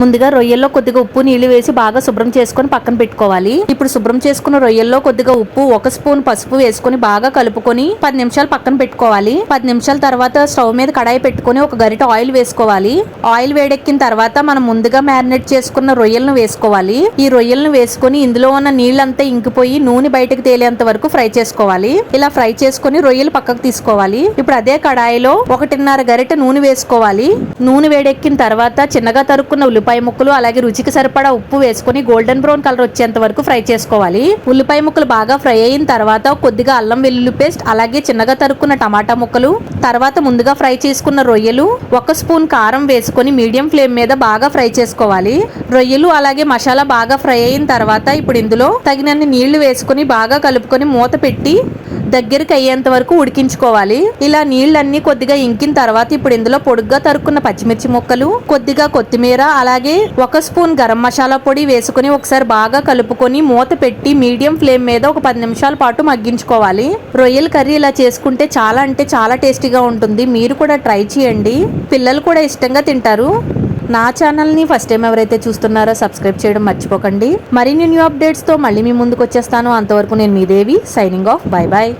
ముందుగా రొయ్యల్లో కొద్దిగా ఉప్పు నీళ్ళు వేసి బాగా శుభ్రం చేసుకొని పక్కన పెట్టుకోవాలి. ఇప్పుడు శుభ్రం చేసుకున్న రొయ్యల్లో కొద్దిగా ఉప్పు ఒక స్పూన్ పసుపు వేసుకొని బాగా కలుపుకొని పది నిమిషాలు పక్కన పెట్టుకోవాలి. పది నిమిషాల తర్వాత స్టవ్ మీద కడాయి పెట్టుకొని ఒక గరిట ఆయిల్ వేసుకోవాలి. ఆయిల్ వేడెక్కిన తర్వాత మనం ముందుగా మ్యారినేట్ చేసుకున్న రొయ్యలను వేసుకోవాలి. ఈ రొయ్యలను వేసుకొని ఇందులో ఉన్న నీళ్ళంతా ఇంకిపోయి నూనె బయటకు తేలేంత వరకు ఫ్రై చేసుకోవాలి. ఇలా ఫ్రై చేసుకొని రొయ్యలు పక్కకు తీసుకోవాలి. ఇప్పుడు అదే కడాయిలో ఒకటిన్నర గరిట నూనె వేసుకోవాలి. నూనె వేడెక్కిన తర్వాత చిన్నగా తరుక్కున్న ఉల్లిపాయ ముక్కలు అలాగే రుచికి సరిపడా ఉప్పు వేసుకొని గోల్డెన్ బ్రౌన్ కలర్ వచ్చేంత వరకు ఫ్రై చేసుకోవాలి. ఉల్లిపాయ ముక్కలు బాగా ఫ్రై అయిన తర్వాత కొద్దిగా అల్లం వెల్లుల్లి పేస్ట్ అలాగే చిన్నగా తరుక్కున్న టమాటా ముక్కలు తర్వాత ముందుగా ఫ్రై చేసుకున్న రొయ్యలు ఒక స్పూన్ కారం వేసుకొని మీడియం ఫ్లేమ్ మీద బాగా ఫ్రై చేసుకోవాలి. రొయ్యలు అలాగే మసాలా బాగా ఫ్రై అయిన తర్వాత ఇప్పుడు ఇందులో తగినన్ని నీళ్ళు వేసుకొని బాగా కలుపుకొని మూత పెట్టి దగ్గరికి అయ్యేంత వరకు ఉడికించుకోవాలి. ఇలా నీళ్ళన్నీ కొద్దిగా ఇంకిన తర్వాత ఇప్పుడు ఇందులో పొడుగ్గా తరుక్కున్న పచ్చిమిర్చి ముక్కలు కొద్దిగా కొత్తిమీర అలాగే ఒక స్పూన్ గరం మసాలా పొడి వేసుకొని ఒకసారి బాగా కలుపుకొని మూత పెట్టి మీడియం ఫ్లేమ్ మీద ఒక పది నిమిషాల పాటు మగ్గించుకోవాలి. రొయ్యల కర్రీ ఇలా చేసుకుంటే చాలా అంటే చాలా టేస్టీగా ఉంటుంది. మీరు కూడా ట్రై చేయండి. పిల్లలు కూడా ఇష్టంగా తింటారు. నా ఛానల్ని ఫస్ట్ టైం ఎవరైతే చూస్తున్నారో సబ్స్క్రైబ్ చేయడం మర్చిపోకండి. మరిన్ని న్యూ అప్డేట్స్తో మళ్ళీ మీ ముందుకు వచ్చేస్తాను. అంతవరకు నేను మీ Devi signing off. Bye bye